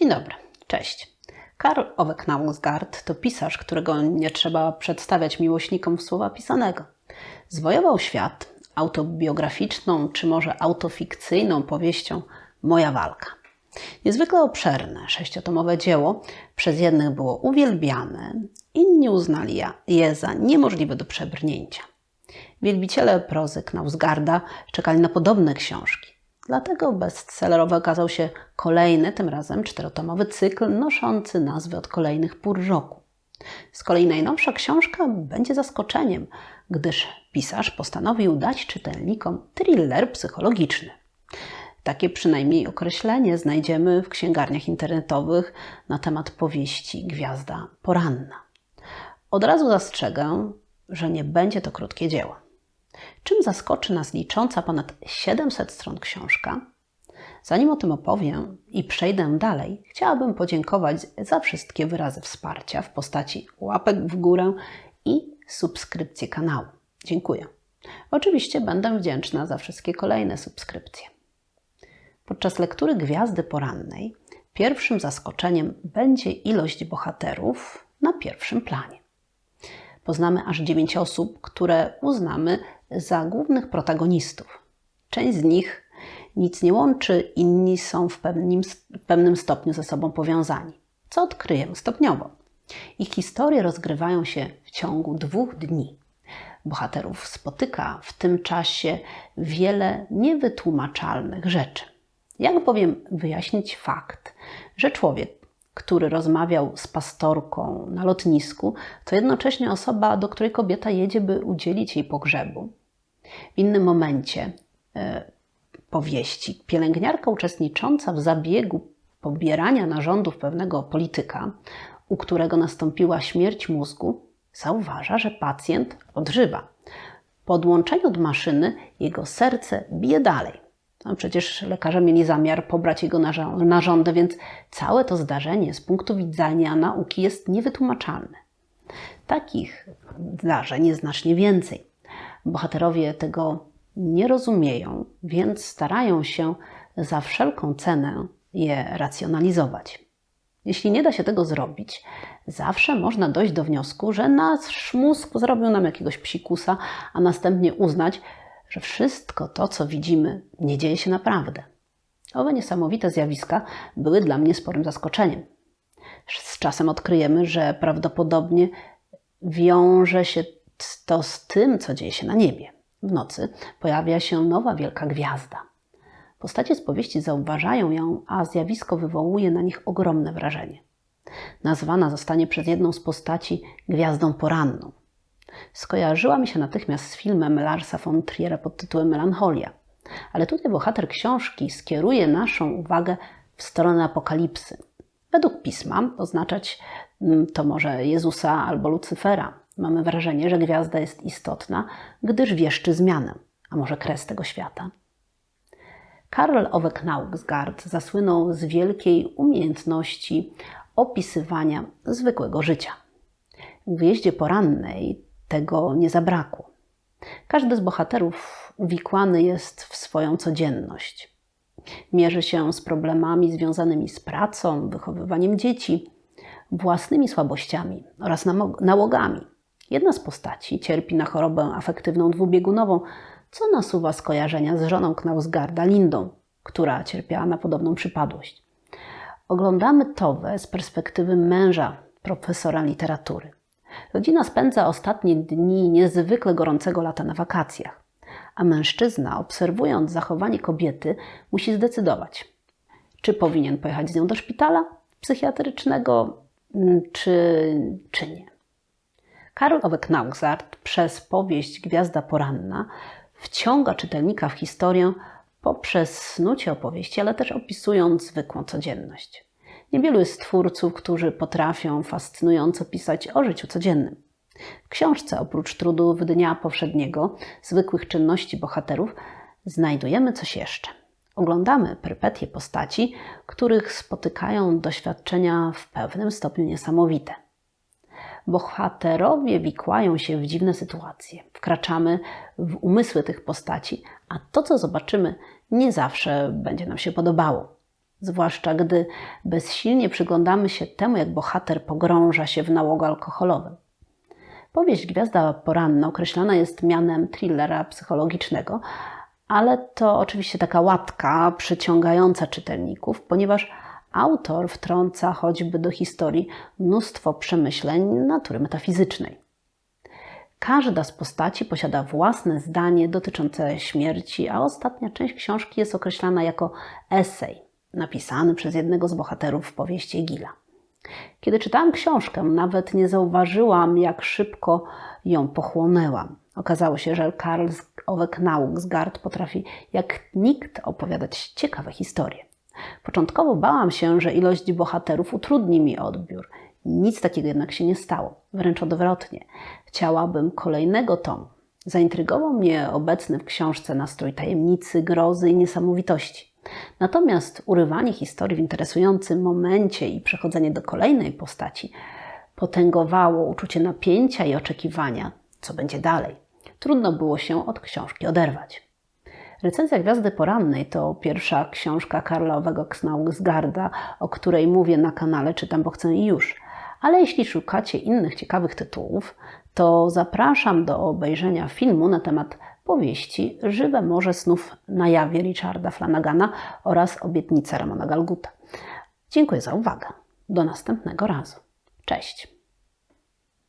Dzień dobry, cześć. Karl Ove Knausgaard to pisarz, którego nie trzeba przedstawiać miłośnikom słowa pisanego. Zwojował świat autobiograficzną czy może autofikcyjną powieścią Moja walka. Niezwykle obszerne, sześciotomowe dzieło przez jednych było uwielbiane, inni uznali je za niemożliwe do przebrnięcia. Wielbiciele prozy Knausgarda czekali na podobne książki. Dlatego bestsellerowy okazał się kolejny, tym razem czterotomowy cykl noszący nazwy od kolejnych pór roku. Z kolei najnowsza książka będzie zaskoczeniem, gdyż pisarz postanowił dać czytelnikom thriller psychologiczny. Takie przynajmniej określenie znajdziemy w księgarniach internetowych na temat powieści Gwiazda Poranna. Od razu zastrzegę, że nie będzie to krótkie dzieło. Czym zaskoczy nas licząca ponad 700 stron książka? Zanim o tym opowiem i przejdę dalej, chciałabym podziękować za wszystkie wyrazy wsparcia w postaci łapek w górę i subskrypcji kanału. Dziękuję. Oczywiście będę wdzięczna za wszystkie kolejne subskrypcje. Podczas lektury Gwiazdy Porannej pierwszym zaskoczeniem będzie ilość bohaterów na pierwszym planie. Poznamy aż dziewięć osób, które uznamy za głównych protagonistów. Część z nich nic nie łączy, inni są w pewnym, w pewnym stopniu ze sobą powiązani, co odkryjemy stopniowo. Ich historie rozgrywają się w ciągu dwóch dni. Bohaterów spotyka w tym czasie wiele niewytłumaczalnych rzeczy. Jak bowiem wyjaśnić fakt, że człowiek, który rozmawiał z pastorką na lotnisku, to jednocześnie osoba, do której kobieta jedzie, by udzielić jej pogrzebu? W innym momencie e, powieści pielęgniarka uczestnicząca w zabiegu pobierania narządów pewnego polityka, u którego nastąpiła śmierć mózgu, zauważa, że pacjent odżywa. Po odłączeniu od maszyny jego serce bije dalej. No przecież lekarze mieli zamiar pobrać jego narządy, więc całe to zdarzenie z punktu widzenia nauki jest niewytłumaczalne. Takich zdarzeń jest znacznie więcej. Bohaterowie tego nie rozumieją, więc starają się za wszelką cenę je racjonalizować. Jeśli nie da się tego zrobić, zawsze można dojść do wniosku, że nasz mózg zrobił nam jakiegoś psikusa, a następnie uznać, że wszystko to, co widzimy, nie dzieje się naprawdę. Owe niesamowite zjawiska były dla mnie sporym zaskoczeniem. Z czasem odkryjemy, że prawdopodobnie wiąże się to z tym, co dzieje się na niebie. W nocy pojawia się nowa wielka gwiazda. Postacie z powieści zauważają ją, a zjawisko wywołuje na nich ogromne wrażenie. Nazwana zostanie przez jedną z postaci gwiazdą poranną. Skojarzyła mi się natychmiast z filmem Larsa von Triera pod tytułem Melancholia. Ale tutaj bohater książki skieruje naszą uwagę w stronę apokalipsy. Według pisma oznaczać mm, to może Jezusa albo Lucyfera. Mamy wrażenie, że gwiazda jest istotna, gdyż wieszczy zmianę, a może kres tego świata. Karl Ove Knausgaard zasłynął z wielkiej umiejętności opisywania zwykłego życia. W Gwieździe Porannej tego nie zabrakło. Każdy z bohaterów uwikłany jest w swoją codzienność. Mierzy się z problemami związanymi z pracą, wychowywaniem dzieci, własnymi słabościami oraz nałogami. Jedna z postaci cierpi na chorobę afektywną dwubiegunową, co nasuwa skojarzenia z żoną Knausgarda, Lindą, która cierpiała na podobną przypadłość. Oglądamy Towę z perspektywy męża profesora literatury. Rodzina spędza ostatnie dni niezwykle gorącego lata na wakacjach, a mężczyzna, obserwując zachowanie kobiety, musi zdecydować, czy powinien pojechać z nią do szpitala psychiatrycznego, mm, czy, czy nie. Ove Knausgaard przez powieść Gwiazda Poranna wciąga czytelnika w historię poprzez snucie opowieści, ale też opisując zwykłą codzienność. Niewielu jest twórców, którzy potrafią fascynująco pisać o życiu codziennym. W książce, oprócz trudów dnia powszedniego, zwykłych czynności bohaterów, znajdujemy coś jeszcze. Oglądamy perypetie postaci, których spotykają doświadczenia w pewnym stopniu niesamowite. Bohaterowie wikłają się w dziwne sytuacje, wkraczamy w umysły tych postaci, a to, co zobaczymy, nie zawsze będzie nam się podobało. zwłaszcza gdy bezsilnie przyglądamy się temu, jak bohater pogrąża się w nałogu alkoholowym. Powieść Gwiazda Poranna określana jest mianem thrillera psychologicznego, ale to oczywiście taka łatka przyciągająca czytelników, ponieważ autor wtrąca choćby do historii mnóstwo przemyśleń natury metafizycznej. Każda z postaci posiada własne zdanie dotyczące śmierci, a ostatnia część książki jest określana jako esej, napisany przez jednego z bohaterów powieści Gila. Kiedy czytałam książkę, nawet nie zauważyłam, jak szybko ją pochłonęłam. Okazało się, że Karl Owek Nauksgard potrafi jak nikt opowiadać ciekawe historie. Początkowo bałam się, że ilość bohaterów utrudni mi odbiór. Nic takiego jednak się nie stało. Wręcz odwrotnie. Chciałabym kolejnego tomu. Zaintrygował mnie obecny w książce nastrój tajemnicy, grozy i niesamowitości. Natomiast urywanie historii w interesującym momencie i przechodzenie do kolejnej postaci potęgowało uczucie napięcia i oczekiwania, co będzie dalej. Trudno było się od książki oderwać. Recenzja Gwiazdy Porannej to pierwsza książka Karla Owego Knaugsgarda, o której mówię na kanale Czytam, bo chcę i już. Ale jeśli szukacie innych ciekawych tytułów, to zapraszam do obejrzenia filmu na temat powieści Żywe Morze Snów na jawie Richarda Flanagana oraz Obietnice Ramona Galguta. Dziękuję za uwagę. Do następnego razu. Cześć.